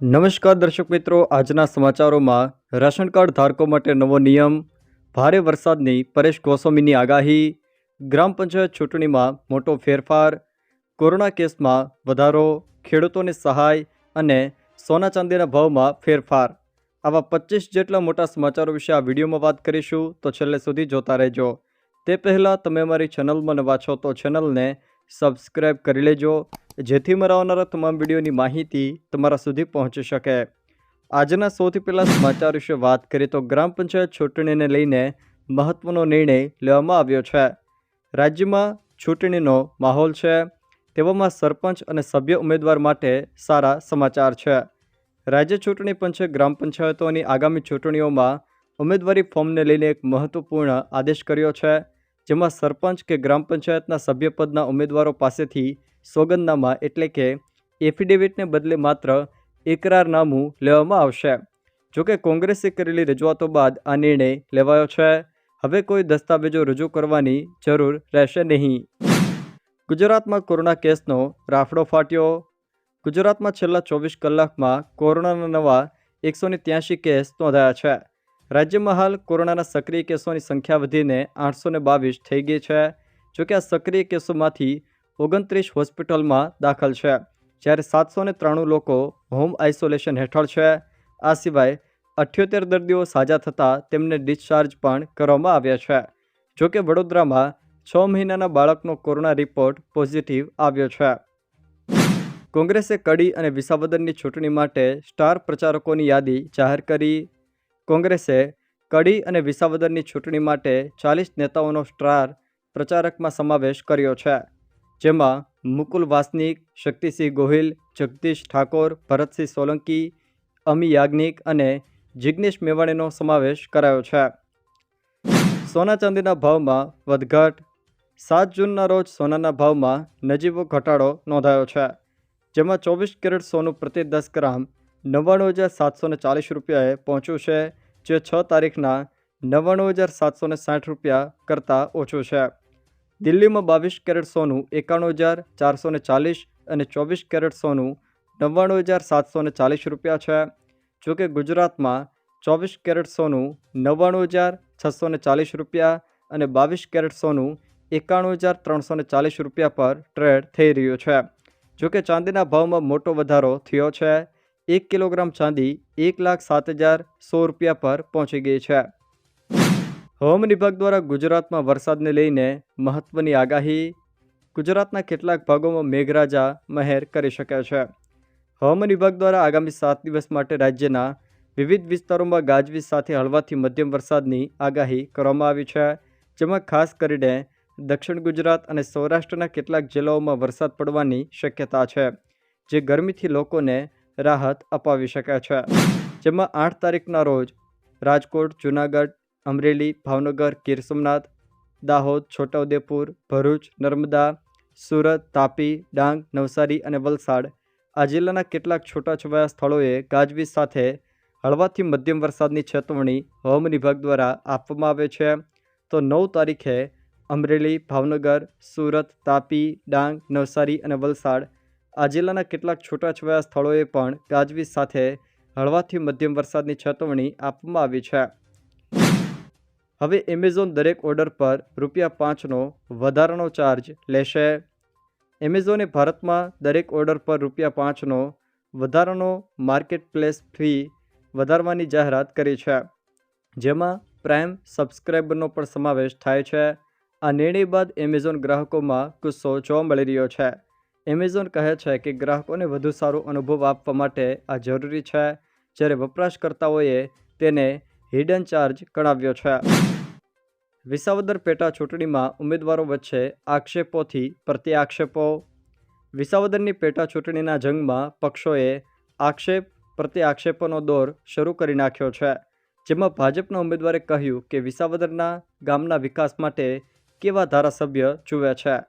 નમસ્કાર દર્શક મિત્રો, આજના સમાચારોમાં રાશન કાર્ડ ધારકો માટે નવો નિયમ, ભારે વરસાદની પરેશ ગોસ્વામીની આગાહી, ગ્રામ પંચાયત ચૂંટણીમાં મોટો ફેરફાર, કોરોના કેસમાં વધારો, ખેડૂતોને સહાય અને સોના ચાંદીના ભાવમાં ફેરફાર. આવા પચીસ જેટલા મોટા સમાચારો વિશે આ વિડીયોમાં વાત કરીશું, તો છેલ્લે સુધી જોતા રહેજો. તે પહેલાં તમે અમારી ચેનલમાં નવા છો તો ચેનલને સબસ્ક્રાઈબ કરી લેજો જેથી મારા આવનારા તમામ વિડીયોની માહિતી તમારા સુધી પહોંચી શકે. આજના સૌથી પહેલાં સમાચાર વિશે વાત કરીએ તો ગ્રામ પંચાયત ચૂંટણીને લઈને મહત્વનો નિર્ણય લેવામાં આવ્યો છે. રાજ્યમાં ચૂંટણીનો માહોલ છે. તેવામાં સરપંચ અને સભ્ય ઉમેદવાર માટે સારા સમાચાર છે. રાજ્ય ચૂંટણી પંચે ગ્રામ પંચાયતોની આગામી ચૂંટણીઓમાં ઉમેદવારી ફોર્મને લઈને એક મહત્વપૂર્ણ આદેશ કર્યો છે, જેમાં સરપંચ કે ગ્રામ પંચાયતના સભ્યપદના ઉમેદવારો પાસેથી સોગંદનામા એટલે કે એફિડેવિટને બદલે માત્ર એકરારનામું લેવામાં આવશે. જોકે કોંગ્રેસે કરેલી રજૂઆતો બાદ આ નિર્ણય લેવાયો છે. હવે કોઈ દસ્તાવેજો રજૂ કરવાની જરૂર રહેશે નહીં. ગુજરાતમાં કોરોના કેસનો રાફડો ફાટ્યો. ગુજરાતમાં છેલ્લા ચોવીસ કલાકમાં કોરોનાના નવા એકસો કેસ નોંધાયા છે. રાજ્યમાં હાલ કોરોનાના સક્રિય કેસોની સંખ્યા વધીને આઠસો બાવીસ થઈ ગઈ છે. જોકે આ સક્રિય કેસોમાંથી ઓગણત્રીસ હોસ્પિટલમાં દાખલ છે. જ્યારે સાતસો ને ત્રાણું લોકો હોમ આઇસોલેશન હેઠળ છે. આ સિવાય અઠ્યોતેર દર્દીઓ સાજા થતાં તેમને ડિસ્ચાર્જ પણ કરવામાં આવ્યા છે. જોકે વડોદરામાં છ મહિનાના બાળકનો કોરોના રિપોર્ટ પોઝિટિવ આવ્યો છે. કોંગ્રેસે કડી અને વિસાવદરની ચૂંટણી માટે સ્ટાર પ્રચારકોની યાદી જાહેર કરી. કોંગ્રેસે કડી અને વિસાવદરની ચૂંટણી માટે ચાલીસ નેતાઓનો સ્ટાર પ્રચારકમાં સમાવેશ કર્યો છે. જેમાં મુકુલ વાસનિક, શક્તિસિંહ ગોહિલ, જગદીશ ઠાકોર, ભરતસિંહ સોલંકી, અમી યાજ્ઞિક અને જિગ્નેશ મેવાણીનો સમાવેશ કરાયો છે. સોના ચાંદીના ભાવમાં વધઘટ, સાત જૂનના રોજ સોનાના ભાવમાં નજીવો ઘટાડો નોંધાયો છે, જેમાં ચોવીસ કેરેટ સોનું પ્રતિ દસ ગ્રામ નવ્વાણું હજાર સાતસો ચાલીસ રૂપિયાએ પહોંચ્યું છે, જે છ તારીખના નવ્વાણું હજાર સાતસો સાઠ રૂપિયા કરતાં ઓછું છે. દિલ્હીમાં બાવીસ કેરેટ સોનું, એકાણું હજાર ચારસો ને ચાલીસ અને ચોવીસ કેરેટ સોનું નવ્વાણું હજાર સાતસો ચાલીસ રૂપિયા છે. જોકે ગુજરાતમાં ચોવીસ કેરેટ સોનું નવ્વાણું હજાર છસો ચાલીસ રૂપિયા અને બાવીસ કેરેટ સોનું એકાણું હજાર ત્રણસો ચાલીસ રૂપિયા પર ટ્રેડ થઈ રહ્યું છે. જોકે ચાંદીના ભાવમાં મોટો વધારો થયો છે. એક કિલોગ્રામ ચાંદી એક લાખ સાત હજાર સો રૂપિયા પર પહોંચી ગઈ છે. હવામાન વિભાગ દ્વારા ગુજરાતમાં વરસાદને લઈને મહત્ત્વની આગાહી. ગુજરાતના કેટલાક ભાગોમાં મેઘરાજા મહેર કરી શકે છે. હવામાન વિભાગ દ્વારા આગામી સાત દિવસ માટે રાજ્યના વિવિધ વિસ્તારોમાં ગાજવીજ સાથે હળવાથી મધ્યમ વરસાદની આગાહી કરવામાં આવી છે. જેમાં ખાસ કરીને દક્ષિણ ગુજરાત અને સૌરાષ્ટ્રના કેટલાક જિલ્લાઓમાં વરસાદ પડવાની શક્યતા છે, જે ગરમીથી લોકોને રાહત અપાવી શકે છે. જેમાં આઠ તારીખના રોજ રાજકોટ, જૂનાગઢ અમરેલી, ભાવનગર, ગીર સોમનાથ, દાહોદ, છોટાઉદેપુર, ભરૂચ, નર્મદા, સુરત, તાપી, ડાંગ, નવસારી અને વલસાડ. આ જિલ્લાના કેટલાક છૂટાછવાયા સ્થળોએ ગાજવીજ સાથે હળવાથી મધ્યમ વરસાદની ચેતવણી હવામાન વિભાગ દ્વારા આપવામાં આવે છે. તો નવ તારીખે અમરેલી, ભાવનગર, સુરત, તાપી, ડાંગ, નવસારી અને વલસાડ આ જિલ્લાના કેટલાક છૂટાછવાયા સ્થળોએ પણ ગાજવીજ સાથે હળવાથી મધ્યમ વરસાદની ચેતવણી આપવામાં આવી છે. હવે એમેઝોન દરેક ઓર્ડર પર રૂપિયા પાંચનો વધારાનો ચાર્જ લેશે. એમેઝોને ભારતમાં દરેક ઓર્ડર પર રૂપિયા પાંચનો વધારાનો માર્કેટ પ્લેસ ફી વધારવાની જાહેરાત કરી છે, જેમાં પ્રાઇમ સબસ્ક્રાઇબરનો પણ સમાવેશ થાય છે. આ નિર્ણય બાદ એમેઝોન ગ્રાહકોમાં ગુસ્સો જોવા મળી રહ્યો છે. એમેઝોન કહે છે કે ગ્રાહકોને વધુ સારો અનુભવ આપવા માટે આ જરૂરી છે. જ્યારે વપરાશકર્તાઓએ તેને હિડન ચાર્જ ગણાવ્યો છે. વિસાવદર પેટા ચૂંટણીમાં ઉમેદવારો વચ્ચે આક્ષેપોથી પ્રત્યાક્ષેપો. વિસાવદરની પેટા ચૂંટણીના જંગમાં પક્ષોએ આક્ષેપ, પ્રત્યાક્ષેપોનો દોર શરૂ કરી નાખ્યો છે, જેમાં ભાજપના ઉમેદવારે કહ્યું કે વિસાવદરના ગામના વિકાસ માટે કેવા ધારાસભ્ય જુએ છે?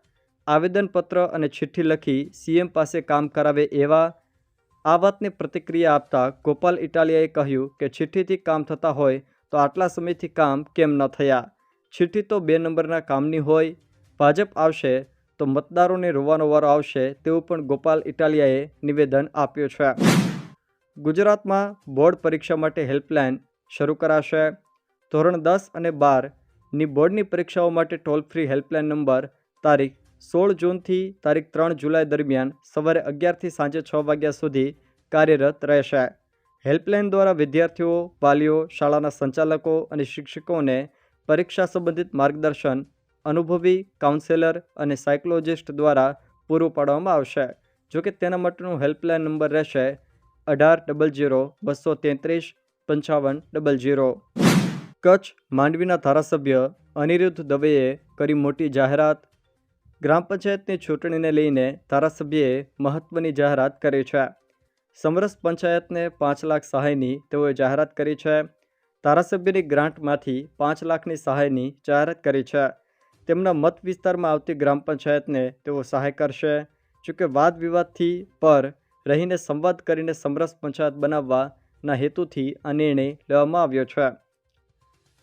આવેદનપત્ર અને ચિઠ્ઠી લખી સીએમ પાસે કામ કરાવે એવા આ વાતને પ્રતિક્રિયા આપતા ગોપાલ ઇટાલિયાએ કહ્યું કે ચિઠ્ઠીથી કામ થતા હોય તો આટલા સમયથી કામ કેમ ન થયા? ચિઠ્ઠી તો બે નંબરના કામની હોય, ભાજપ આવશે તો મતદારોને રોવાનો વારો આવશે તેવું પણ ગોપાલ ઇટાલિયાએ નિવેદન આપ્યું છે. ગુજરાતમાં બોર્ડ પરીક્ષા માટે હેલ્પલાઇન શરૂ કરાશે. ધોરણ દસ અને બારની બોર્ડની પરીક્ષાઓ માટે ટોલ ફ્રી હેલ્પલાઇન નંબર તારીખ સોળ જૂનથી તારીખ ત્રણ જુલાઈ દરમિયાન સવારે અગિયારથી સાંજે છ વાગ્યા સુધી કાર્યરત રહેશે. હેલ્પલાઇન દ્વારા વિદ્યાર્થીઓ, વાલીઓ, શાળાના સંચાલકો અને શિક્ષકોને પરીક્ષા સંબંધિત માર્ગદર્શન, અનુભવી કાઉન્સેલર અને સાયકોલોજિસ્ટ દ્વારા પૂરું પાડવામાં આવશે. જો કે તેના માટેનું હેલ્પલાઇન નંબર રહેશે અઢાર ડબલ જીરો બસો તેત્રીસ પંચાવન ડબલ જીરો કચ્છ માંડવીના ધારાસભ્ય અનિરુદ્ધ દવેએ કરી મોટી જાહેરાત. ગ્રામ પંચાયતની ચૂંટણીને લઈને ધારાસભ્યએ મહત્વની જાહેરાત કરી છે. સમરસ પંચાયતને પાંચ લાખ સહાયની તેઓએ જાહેરાત કરી છે. ધારાસભ્યની ગ્રાન્ટમાંથી પાંચ લાખની સહાયની જાહેરાત કરી છે. તેમના મત વિસ્તારમાં આવતી ગ્રામ પંચાયતને તેઓ સહાય કરશે. જોકે વાદ વિવાદથી પર રહીને સંવાદ કરીને સમરસ પંચાયત બનાવવાના હેતુથી આ નિર્ણય લેવામાં આવ્યો છે.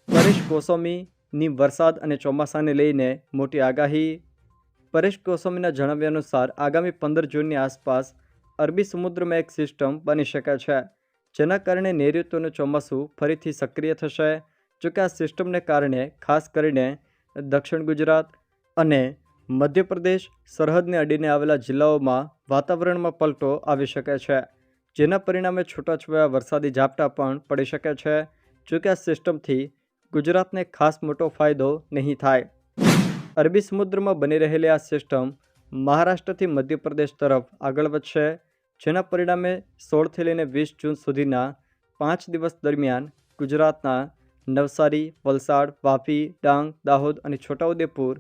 પરેશ ગોસ્વામીની વરસાદ અને ચોમાસાને લઈને મોટી આગાહી. પરેશ ગોસ્વામીના જણાવ્યા અનુસાર, આગામી પંદર જૂનની આસપાસ અરબી સમુદ્રમાં એક સિસ્ટમ બની શકે છે. જેના કારણે નૈઋત્યનું ચોમાસું ફરીથી સક્રિય થશે જોકે આ સિસ્ટમને કારણે ખાસ કરીને દક્ષિણ ગુજરાત અને મધ્યપ્રદેશ સરહદને અડીને આવેલા જિલ્લાઓમાં વાતાવરણમાં પલટો આવી શકે છે, જેના પરિણામે છૂટાછવાયા વરસાદી ઝાપટા પણ પડી શકે છે જોકે આ સિસ્ટમથી ગુજરાતને ખાસ મોટો ફાયદો નહીં થાય. અરબી સમુદ્રમાં બની રહેલી આ સિસ્ટમ મહારાષ્ટ્રથી મધ્યપ્રદેશ તરફ આગળ વધશે જેના પરિણામે સોળથી લઈને વીસ જૂન સુધીના પાંચ દિવસ દરમિયાન ગુજરાતના નવસારી, વલસાડ, વાપી, ડાંગ, દાહોદ અને છોટાઉદેપુર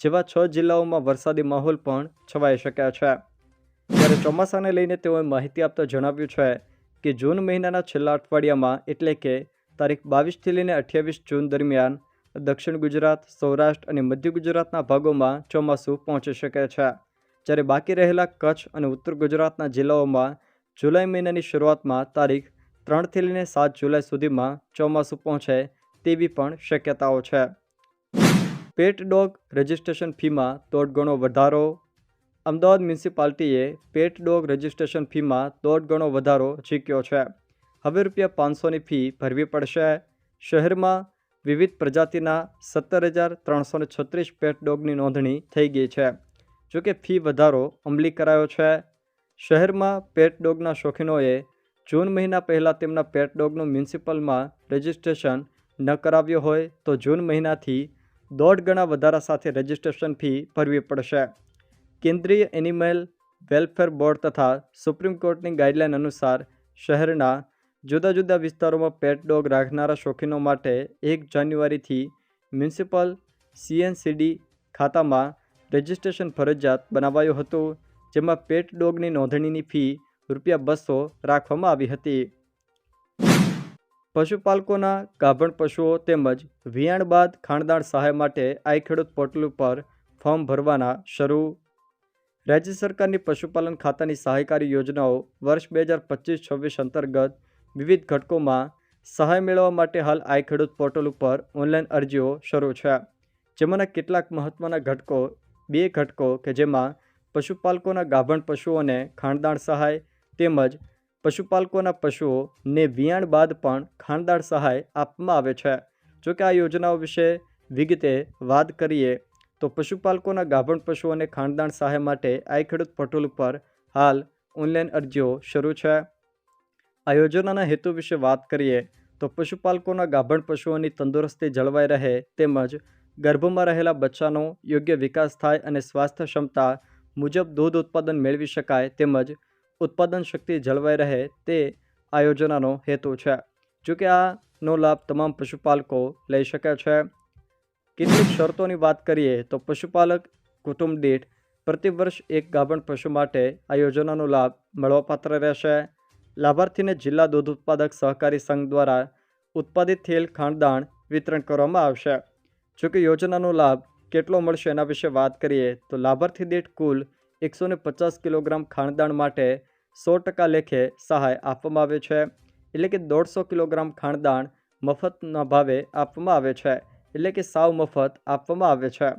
જેવા છ જિલ્લાઓમાં વરસાદી માહોલ પણ છવાઈ શક્યા છે. ત્યારે ચોમાસાને લઈને તેઓએ માહિતી આપતા જણાવ્યું છે કે જૂન મહિનાના છેલ્લા અઠવાડિયામાં એટલે કે તારીખ બાવીસથી લઈને અઠ્યાવીસ જૂન દરમિયાન દક્ષિણ ગુજરાત, સૌરાષ્ટ્ર અને મધ્ય ગુજરાતના ભાગોમાં ચોમાસું પહોંચી શકે છે. જ્યારે બાકી રહેલા કચ્છ અને ઉત્તર ગુજરાતના જિલ્લાઓમાં જુલાઈ મહિનાની શરૂઆતમાં તારીખ ત્રણથી લઈને સાત જુલાઈ સુધીમાં ચોમાસું પહોંચે તેવી પણ શક્યતાઓ છે. પેટ ડોગ રજિસ્ટ્રેશન ફીમાં દોઢ ગણો વધારો. અમદાવાદ મ્યુનિસિપાલિટીએ પેટ ડોગ રજિસ્ટ્રેશન ફીમાં દોઢ ગણો વધારો ઝીક્યો છે. હવે રૂપિયા પાંચસોની ફી ભરવી પડશે. શહેરમાં વિવિધ પ્રજાતિના સત્તર હજાર ત્રણસો છત્રીસ પેટ ડોગની નોંધણી થઈ ગઈ છે. જોકે ફી વધારો અમલી કરાયો છે. શહેરમાં પેટ ડોગના શોખીનોએ જૂન મહિના પહેલાં તેમના પેટ ડોગનું મ્યુનિસિપલમાં રજિસ્ટ્રેશન ન કરાવ્યો હોય તો જૂન મહિનાથી દોઢ ગણા વધારા સાથે રજિસ્ટ્રેશન ફી ભરવી પડશે. કેન્દ્રીય એનિમલ વેલફેર બોર્ડ તથા સુપ્રીમ કોર્ટની ગાઈડલાઈન અનુસાર શહેરના જુદા જુદા વિસ્તારોમાં પેટ ડોગ રાખનારા શોખીનો માટે એક જાન્યુઆરીથી મ્યુનિસિપલ સીએનસીડી ખાતામાં રજિસ્ટ્રેશન ફરજિયાત બનાવાયું હતું, જેમાં પેટ ડોગની નોંધણીની ફી રૂપિયા બસો રાખવામાં આવી હતી. પશુપાલકોના ગાભણ પશુઓ તેમજ વિયાણ બાદ ખાણદાણ સહાય માટે આઈ ખેડૂત પોર્ટલ ઉપર ફોર્મ ભરવાના શરૂ. રાજ્ય સરકારની પશુપાલન ખાતાની સહાયકારી યોજનાઓ વર્ષ બે હજાર પચીસ છવ્વીસ અંતર્ગત વિવિધ ઘટકોમાં સહાય મેળવવા માટે હાલ આઈ ખેડૂત પોર્ટલ ઉપર ઓનલાઈન અરજીઓ શરૂ છે, જેમાંના કેટલાક મહત્ત્વના ઘટકો બે ઘટકો કે જેમાં પશુપાલકોના ગાભણ પશુઓને ખાણદાણ સહાય તેમજ પશુપાલકોના પશુઓને વિયાણ બાદ પણ ખાણદાણ સહાય આપવામાં આવે છે. જો કે આ યોજનાઓ વિશે વિગતે વાત કરીએ તો પશુપાલકોના ગાભણ પશુઓને ખાણદાણ સહાય માટે આઈ ખેડૂત પોર્ટલ પર હાલ ઓનલાઈન અરજીઓ શરૂ છે. આ યોજનાના હેતુ વિશે વાત કરીએ તો પશુપાલકોના ગાભણ પશુઓની તંદુરસ્તી જળવાઈ રહે તેમજ ગર્ભમાં રહેલા બચ્ચાનો યોગ્ય વિકાસ થાય અને સ્વાસ્થ્ય ક્ષમતા મુજબ દૂધ ઉત્પાદન મેળવી શકાય તેમજ ઉત્પાદન શક્તિ જળવાઈ રહે તે આ યોજનાનો હેતુ છે. જોકે આનો લાભ તમામ પશુપાલકો લઈ શકે છે. કેટલીક શરતોની વાત કરીએ તો પશુપાલક કુટુંબ દીઠ પ્રતિવર્ષ એક ગાભણ પશુ માટે આ યોજનાનો લાભ મળવાપાત્ર રહેશે. લાભાર્થીને જિલ્લા દૂધ ઉત્પાદક સહકારી સંઘ દ્વારા ઉત્પાદિત થયેલ ખાણદાણ વિતરણ કરવામાં આવશે. જોકે યોજનાનો લાભ કેટલો મળશે એના વિશે વાત કરીએ, તો લાભાર્થી દીઠ કુલ એકસો પચાસ કિલોગ્રામ ખાણદાણ માટે સો ટકા લેખે સહાય આપવામાં આવે છે. એટલે કે દોઢસો કિલોગ્રામ ખાણદાણ મફતના ભાવે આપવામાં આવે છે. એટલે કે સાવ મફત આપવામાં આવે છે.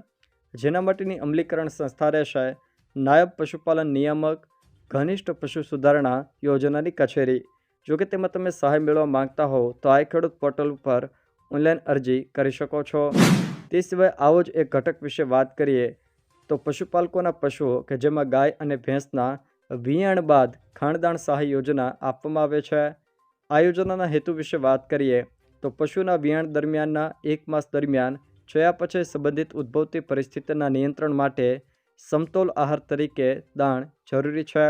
જેના માટેની અમલીકરણ સંસ્થા રહેશે નાયબ પશુપાલન નિયામક ઘનિષ્ઠ પશુ સુધારણા યોજનાની કચેરી. જો કે તેમાં તમે સહાય મેળવવા માંગતા હો તો આ ખેડૂત પોર્ટલ ઉપર ઓનલાઈન અરજી કરી શકો છો. તે સિવાય આવો જ એક ઘટક વિશે વાત કરીએ, તો પશુપાલકોના પશુઓ કે જેમાં ગાય અને ભેંસના વિયાણ બાદ ખાણદાણ સહાય યોજના આપવામાં આવે છે. આ યોજનાના હેતુ વિશે વાત કરીએ, તો પશુના વિયાણ દરમિયાનના એક માસ દરમિયાન છયા પછી સંબંધિત ઉદ્ભવતી પરિસ્થિતિના નિયંત્રણ માટે સમતોલ આહાર તરીકે દાણ જરૂરી છે.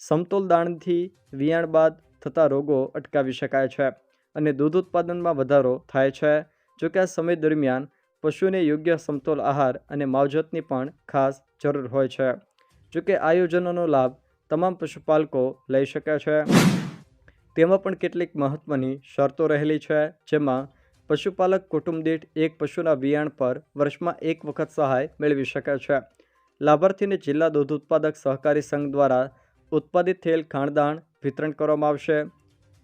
સમતોલ દાણથી વિયાણ બાદ થતા રોગો અટકાવી શકાય છે અને દૂધ ઉત્પાદનમાં વધારો થાય છે. જો કે આ સમય દરમિયાન પશુને યોગ્ય સમતોલ આહાર અને માવજતની પણ ખાસ જરૂર હોય છે. જો કે આ યોજનાનો લાભ તમામ પશુપાલકો લઈ શકે છે. તેમાં પણ કેટલીક મહત્ત્વની શરતો રહેલી છે, જેમાં પશુપાલક કુટુંબ દીઠ એક પશુના વિયાણ પર વર્ષમાં એક વખત સહાય મેળવી શકે છે. લાભાર્થીને જિલ્લા દૂધ ઉત્પાદક સહકારી સંઘ દ્વારા ઉત્પાદિત થયેલ ખાણદાણ વિતરણ કરવામાં આવશે.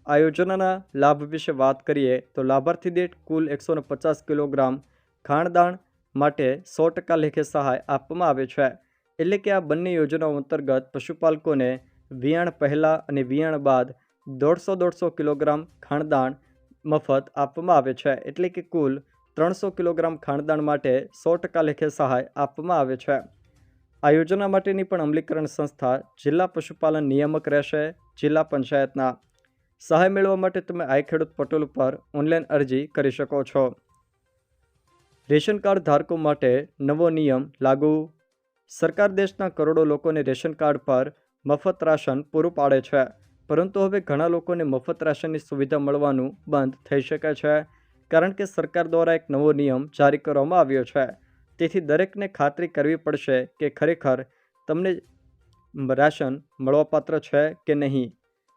આ યોજનાના લાભ વિશે વાત કરીએ તો લાભાર્થી દીઠ કુલ એકસો પચાસ કિલોગ્રામ ખાણદાણ માટે સો ટકા લેખે સહાય આપવામાં આવે છે. એટલે કે આ બંને યોજનાઓ અંતર્ગત પશુપાલકોને વિયાણ પહેલાં અને વિયાણ બાદ દોઢસો દોઢસો કિલોગ્રામ ખાણદાણ મફત આપવામાં આવે છે. એટલે કે કુલ ત્રણસો કિલોગ્રામ ખાણદાણ માટે સો ટકા લેખે સહાય આપવામાં આવે છે. આ યોજના માટેની પણ અમલીકરણ સંસ્થા જિલ્લા પશુપાલન નિયામક રહેશે જિલ્લા પંચાયતના. સહાય મેળવવા માટે તમે આઈ ખેડૂત પોર્ટલ પર ઓનલાઈન અરજી કરી શકો છો. રેશન કાર્ડ ધારકો માટે નવો નિયમ લાગુ. સરકાર દેશના કરોડો લોકોને રેશન કાર્ડ પર મફત રાશન પૂરું પાડે છે, પરંતુ હવે ઘણા લોકોને મફત રાશનની સુવિધા મળવાનું બંધ થઈ શકે છે, કારણ કે સરકાર દ્વારા એક નવો નિયમ જારી કરવામાં આવ્યો છે. તેથી દરેકને ખાતરી કરવી પડશે કે ખરેખર તમને રાશન મળવાપાત્ર છે કે નહીં.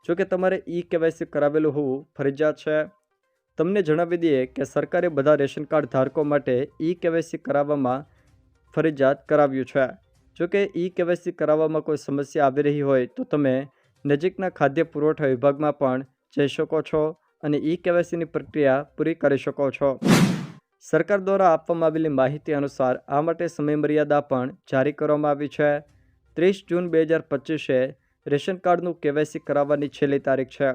જો કે તમારે ઈ કેવાયસી કરાવેલું હોવું ફરજિયાત છે. તમને જણાવી દઈએ કે સરકારે બધા રેશન કાર્ડ ધારકો માટે ઈ કેવાયસી કરાવવામાં ફરજિયાત કરાવ્યું છે. જો કે ઈ કેવાયસી કરાવવામાં કોઈ સમસ્યા આવી રહી હોય તો તમે નજીકના ખાદ્ય પુરવઠા વિભાગમાં પણ જઈ શકો છો અને ઈ કેવાયસીની પ્રક્રિયા પૂરી કરી શકો છો. સરકાર દ્વારા આપવામાં આવેલી માહિતી અનુસાર આ માટે સમયમર્યાદા પણ જારી કરવામાં આવી છે. ત્રીસ જૂન બે હજાર પચીસે રેશન કાર્ડનું કેવાયસી કરાવવાની છેલ્લી તારીખ છે.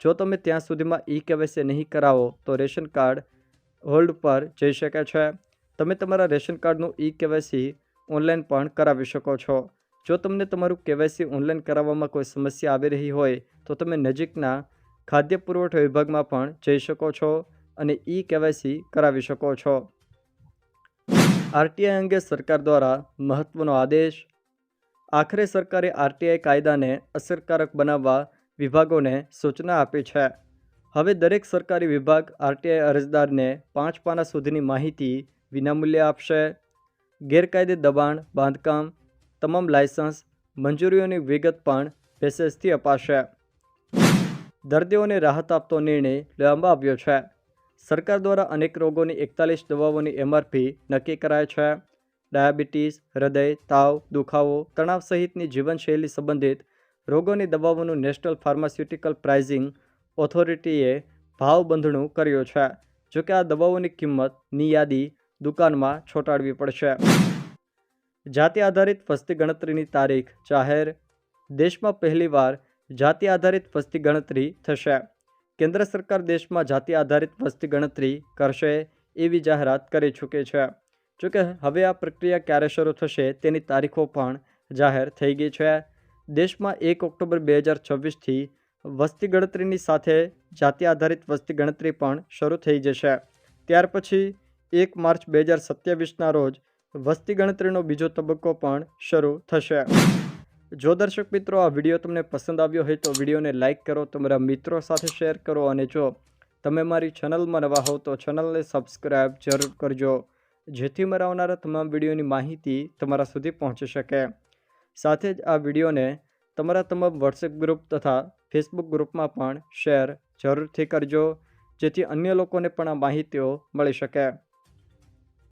જો તમે ત્યાં સુધીમાં ઈ કેવાયસી નહીં કરાવો, તો રેશન કાર્ડ હોલ્ડ પર જઈ શકે છે. તમે તમારા રેશન કાર્ડનું ઈ કેવાયસી ઓનલાઈન પણ કરાવી શકો છો. જો તમને તમારું કેવાયસી ઓનલાઈન કરાવવામાં કોઈ સમસ્યા આવી રહી હોય, તો તમે નજીકના ખાદ્ય પુરવઠા વિભાગમાં પણ જઈ શકો છો અને ઈ કેવાયસી કરાવી શકો છો. આરટીઆઈ અંગે સરકાર દ્વારા મહત્વનો આદેશ. આખરે સરકારે આરટીઆઈ કાયદાને અસરકારક બનાવવા વિભાગોને સૂચના આપી છે. હવે દરેક સરકારી વિભાગ આરટીઆઈ અરજદારને પાંચ પાના સુધીની માહિતી વિનામૂલ્યે આપશે. ગેરકાયદે દબાણ, બાંધકામ, તમામ લાયસન્સ, મંજૂરીઓની વિગત પણ પેસેસથી અપાશે. દર્દીઓને રાહત આપતો નિર્ણય લેવામાં આવ્યો છે. સરકાર દ્વારા અનેક રોગોની એકતાલીસ દવાઓની એમઆરપી નક્કી કરાય છે. ડાયાબિટીસ, હૃદય, તાવ, દુખાવો, તણાવ સહિતની જીવનશૈલી સંબંધિત રોગોની દવાઓનું નેશનલ ફાર્માસ્યુટિકલ પ્રાઇઝિંગ ઓથોરિટીએ ભાવ બંધણું કર્યો છે જોકે આ દવાઓની કિંમતની યાદી દુકાનમાં છોટાડવી પડશે. જાતિ આધારિત વસ્તી ગણતરીની તારીખ જાહેર, દેશમાં પહેલીવાર જાતિ આધારિત વસ્તી ગણતરી થશે. કેન્દ્ર સરકાર દેશમાં જાતિ આધારિત વસ્તી ગણતરી કરશે એવી જાહેરાત કરી ચૂકી છે. જોકે હવે આ પ્રક્રિયા ક્યારે શરૂ થશે તેની તારીખો પણ જાહેર થઈ ગઈ છે. દેશમાં એક ઓક્ટોબર બે હજાર છવ્વીસથી વસ્તી ગણતરીની સાથે જાતિ આધારિત વસ્તી ગણતરી પણ શરૂ થઈ જશે. ત્યાર પછી એક માર્ચ બે હજાર સત્યાવીસના રોજ વસ્તી ગણતરીનો બીજો તબક્કો પણ શરૂ થશે. જો દર્શક મિત્રો આ વીડિયો તમને પસંદ આવ્યો હોય તો વિડીયોને લાઇક કરો, તમારા મિત્રો સાથે શેર કરો અને જો તમે મારી ચેનલમાં નવા હો તો ચેનલને સબસ્ક્રાઈબ જરૂર કરજો, જેથી મારા આવનારા તમામ વિડીયોની માહિતી તમારા સુધી પહોંચી શકે. સાથે જ આ વિડીયોને તમારા તમામ વોટ્સએપ ગ્રુપ તથા ફેસબુક ગ્રુપમાં પણ શેર જરૂરથી કરજો, જેથી અન્ય લોકોને પણ આ માહિતીઓ મળી શકે.